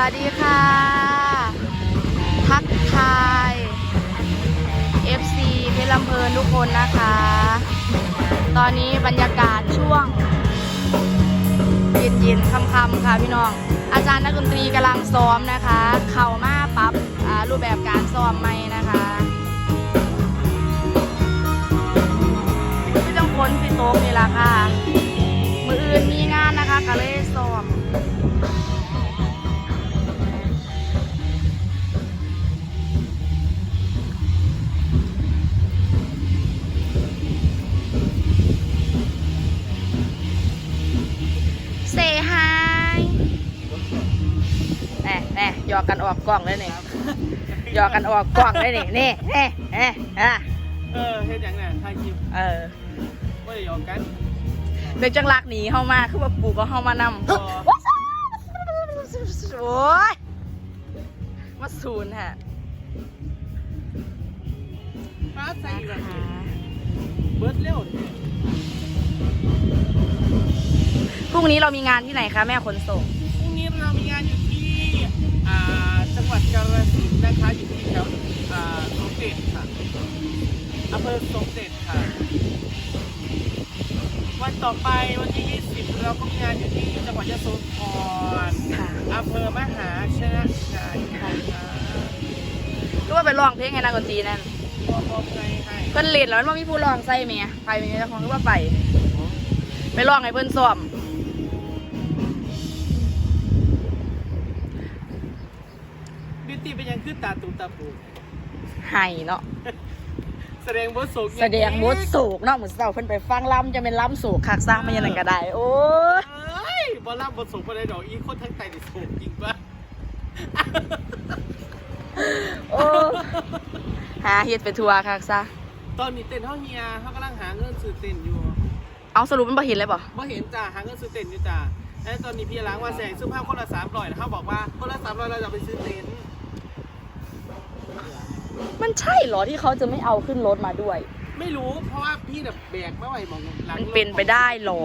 วัสดีค่ะ ทักทาย FC เพชรลำเพลินทุกคนนะคะ ตอนนี้บรรยากาศช่วง เย็นๆค่ำๆค่ะพี่น้อง อาจารย์นักดนตรีกำลังซ้อมนะคะ เข่ามาปรับรูปแบบการซ้อมใหม่นะคะพี่ต้องค้นพี่โต๊ะนี่ละค่ะ มืออื่นมีงานนะคะก็เลยซ้อม อกกันออกกล้องเลยนี่หยอกกันออกกล้องเลยนี่นี่นี่นี่อะเออเฮ็ดอย่างนั้นถ่ายคลิปเออว่าจะยอมกันเดี๋ยวจังลักหนีเข้ามาคือว่าปู่ก็เข้ามานำอ๋อโอ้ยมาศูนย์ฮะฟ้าใส่นะแบบคะเบิร์ดเร็วพรุ่งนี้เรามีงานที่ไหนคะ แม่ขนส่ง พรุ่งนี้เรามีงานอยู่ที่อ่าจังหวัดกาฬสินธุ์นะคะอยู่ที่แถวอ่าสมเด็จค่ะ อำเภอสมเด็จค่ะ วันต่อไปวันที่ 20 เราก็มีงานอยู่ที่จังหวัดยโสธรค่ะอำเภอมหาชนะชัยค่ะรู้ว่าไปร้องเพลงไงนางดนตรีนั่นพอพอใจให้เพิ่นเล่นแล้วมันบ่มีผู้ร้องใส่เมียไปเมียเจ้าของรู้ว่าไป ไปร้องให้เพิ่นซ้อม บิวตี้เป็นยังคือตาตูตาปู ให้เนาะ แสดงบทโศกแสดงบทโศกเนาะเหมือนเสาเพิ่นไปฟังลำจะเป็นลำโศกคักซ่ามันยังไงก็ได้ โอ้ยเอ้ยบอลล่าบทโศกไปเลยดอกอีคนทั้งไตดิโศกจริงปะโอ้หาเฮ็ดไปทัวร์คักซ่าตอนนี้เต้นเท่าเฮียเขากำลังหาเงินซื้อเต้นอยู่เอาสรุปมันบ่เห็นเลยบ่บ่เห็นจ้าหาเงินซื้อเต้นอยู่จ้าแล้วตอนนี้พี่ล้างว่าแสงซื้อผ้าคนละสามร้อยเขาบอกว่าคนละสามร้อยเราจะเอาไปซื้อเต็นท์ มันใช่เหรอที่เขาจะไม่เอาขึ้นรถมาด้วย ไม่รู้เพราะว่าพี่แบบแบกไม่ไหวมองหลังมันเป็นไปได้เหรอ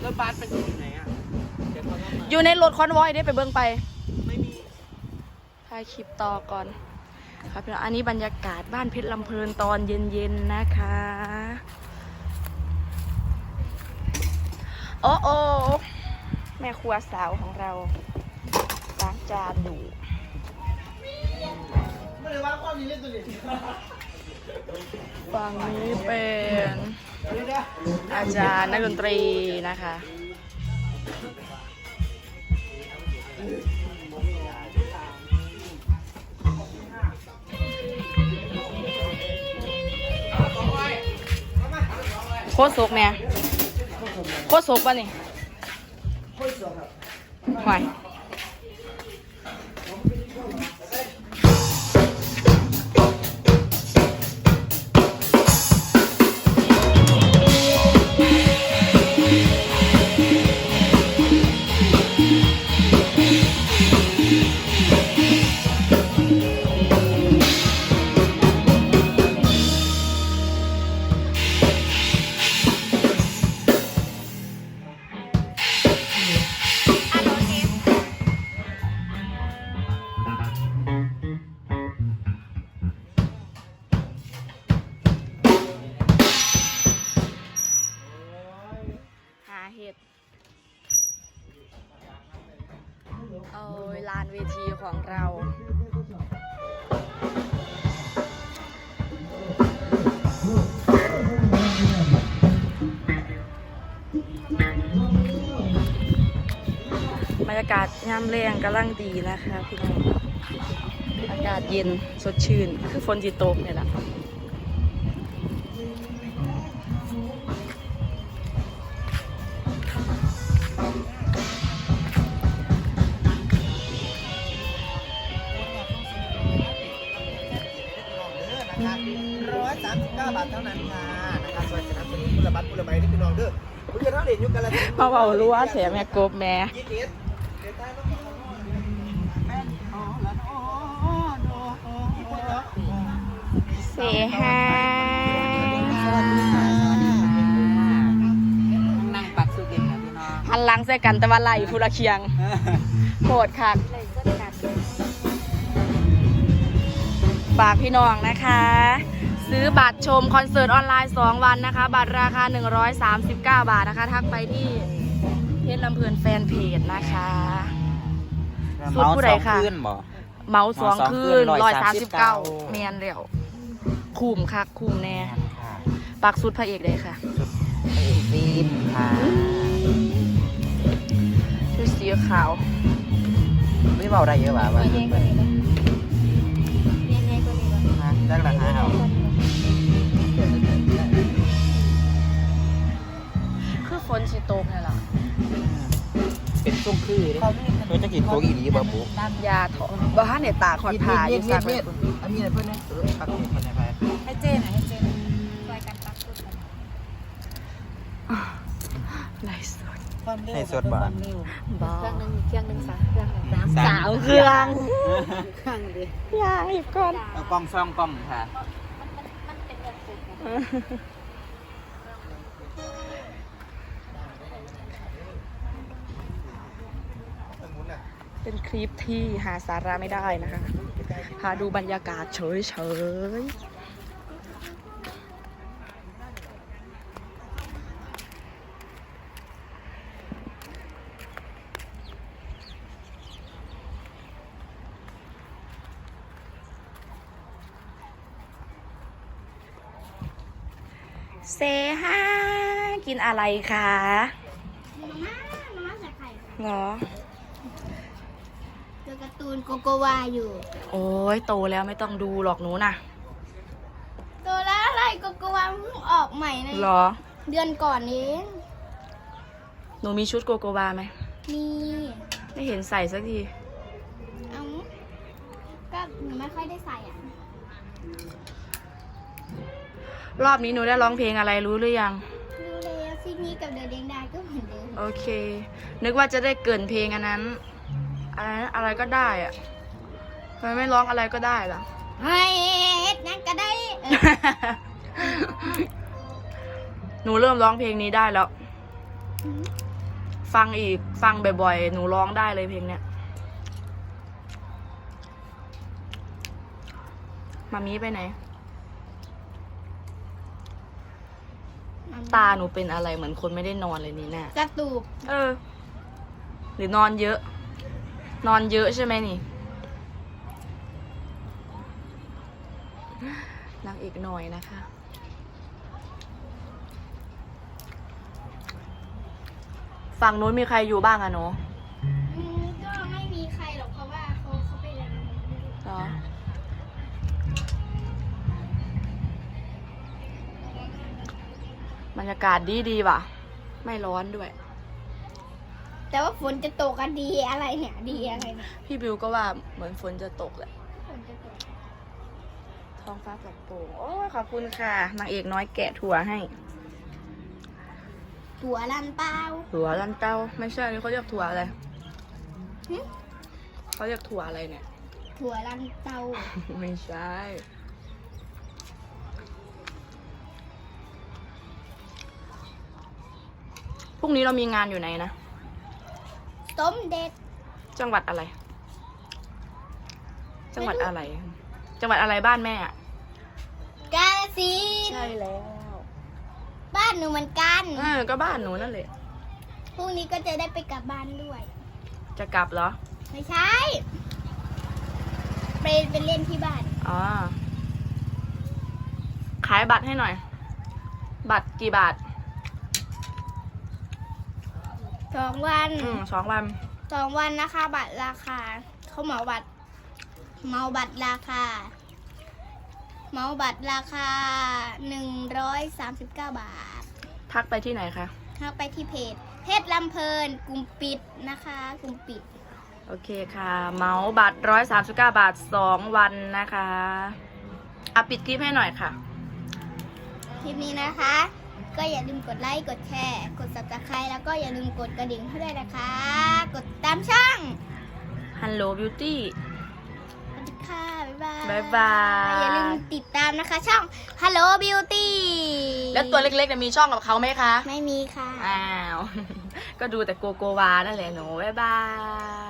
แล้วบาสเป็นอยู่ไหนอะเดี๋ยวเขาต้องมาอยู่ในรถคอนวอยได้ไปเบิ่งไปไม่มีถ่ายคลิปต่อก่อน ครับพี่น้องอันนี้บรรยากาศบ้านเพชรลำเพลินตอนเย็นๆนะคะ โอ้โอแม่ครัวสาวของเรา ล้างจานอยู่ไม่ได้ว่าความนี้เล่นตัวนี้ฝั่งนี้เป็นอาจารย์นักดนตรีนะคะ โคตรสุกเนี่ยโคตรสุกป่ะนี่ห่วยากาศยามแรงกำลังดีนะคะพี่น้องอากาศเย็นสดชื่น คือฝนจีตกเนี่ยแหละร้อยสามสิบเก้าบาทเท่านั้นค่ะนะครับสวัสดีครับสวัสดีคุณละบัตรคุณละไม้นี่พี่น้องเด้อคุณจะเท่าเหรียญยุคกันละมาเบารู้ว่าแถมแม่กบแม่ยี่สิบเดี๋ เซฮายสวัสดีค่ะนั่งปักสุเก็ตค่ะพี่น้องพันลังใส่กันแต่ว่าไหลผู้ละเคียงโหดคักฝากพี่น้องนะคะ ซื้อบัตรชมคอนเสิร์ตออนไลน์ 2 วันนะคะ บัตรราคา 139 บาทนะคะ ทักไปที่ จลำเพลินแฟนเพจนะคะ สุดผู้ใดค่ะ เมาสองคืนบ่ เมาส์สองเมาส์สองคืคืนนร้อยสามสิบเก้า139 เมียนเร็วคุ้มคักคุ้มแน่ปักสุดพระเอกเลยค่ะฟิล์มค่ะชุดสีขาวไม่เบาได้เยอะป่ะวะได้ราคาเอาคือฝนสีตกนี่แหละ เป็นซุ้มคือเด้เพื่อจะกินโคกอีหลีบ่บุ๊น้ำยาถอนบ้านเนี่ยตาคอนผ่าอยู่สักมีดอันนี้เพื่อนเนี่ยเออปักมีดคนไหนไปให้เจนหน่อยให้เจนช่วยกันปักสุดกันไลฟ์สดให้สดบ่บ้าเครื่องหนึงเครื่องหนึงสาเครื่องหนึงสาวเครื่องเครื่องดิยาอีกก่อนเอากล้องซ่องกล้องค่ะมันเป็นเรื่องสุด เป็นคลิปที่หาสาระไม่ได้นะคะพาดูบรรยากาศเฉยๆเซฮากินอะไรคะมาม่ามาม่าใส่ไข่ค่ะเหรอดูการ์ ตูนโกโกวาอยู่ โอ้ยโตแล้วไม่ต้องดูหรอกหนูน่ะตัวแล้วอะไรโกโกวาเพิ่งออกใหม่ในเหรอ เดือนก่อนเองหนูมีชุดโกโกวาไหมมีไม่เห็นใส่สักที เอ้าก็หนูไม่ค่อยได้ใส่อะ รอบนี้หนูได้ร้องเพลงอะไรรู้หรือยัง ดูเลยซีนี้กับเดอะเดงดาก็เหมือนเดิม โอเค นึกว่าจะได้เกรินเพลงอันนั้น อะไรนะอะไรก็ได้อะทำไมไม่ร้องอะไรก็ได้ล่ะเฮ้ยเฮ็ดนั่นก็ได้เออหนูเริ่มร้องเพลงนี้ได้แล้ว ฟังอีกฟังบ่อยๆ หนูร้องได้เลยเพลงเนี้ยมามีไปไหน ตาหนูเป็นอะไรเหมือนคนไม่ได้นอนเลยนี่น่ะกระตูบ เออ หรือนอนเยอะ นอนเยอะใช่ไหมนี่นางเอกหน่อยนะคะ ฝั่งนู้นมีใครอยู่บ้างอะหนูอืมก็ไม่มีใครหรอกเพราะว่าเขาเขาไปเรียนเหรอบรรยากาศดีดีๆว่ะ ไม่ร้อนด้วย แต่ว่าฝนจะตกกันดีอะไรเนี่ย ดีอะไรเนี่ยพี่บิวก็ว่าเหมือนฝนจะตกแหละฝนจะตกท้องฟ้าปลอดโปร่งโอ้ยขอบคุณค่ะนางเอกน้อยแกะถั่วให้ตัวลันเปล่าถั่วลันเต้าไม่ใช่นี่เขาเรียกถั่วอะไรหึเขาเรียกถั่วอะไรเนี่ย ถั่วลันเตาไม่ใช่ พรุ่งนี้เรามีงานอยู่ไหนนะ สมเด็จ จังหวัดอะไร จังหวัดอะไร จังหวัดอะไรบ้านแม่อะกาฬสินธุ์ใช่แล้ว บ้านหนูเหมือนกัน เออก็บ้านหนูนั่นแหละ พรุ่งนี้ก็จะได้ไปกลับบ้านด้วย จะกลับเหรอ ไม่ใช่ ไปไปเล่นที่บ้าน อ๋อ ขายบัตรให้หน่อย บัตรกี่บาท สองวันอืมสองวันสองวันนะคะ บัตรราคาเขาเหมาบัตรเหมาบัตรราคาเหมาบัตรราคาหนึ่งร้อยสามสิบเก้าบาท ทักไปที่ไหนคะ เข้าไปที่เพจ เพจลำเพลินกลุ่มปิดนะคะ กลุ่มปิด โอเคค่ะ เมาส์บัตรร้อยสามสิบเก้าบาทสองวันนะคะอะปิดคลิปให้หน่อยค่ะ คลิปนี้นะคะ ก็อย่าลืมกดไลค์ กดแชร์ กด subscribe แล้วก็อย่าลืมกดกระดิ่งให้ด้วยนะคะ กดตามช่อง Hello Beauty สวัสดีค่ะบ๊ายบายบายบ๊ายบาย อย่าลืมติดตามนะคะช่อง Hello Beauty แล้วตัวเล็กๆเนี่ยมีช่องกับเขาไหมคะ ไม่มีค่ะ อ้าว ก็ดูแต่โกโกวานั่นแหละหนู บ๊ายบาย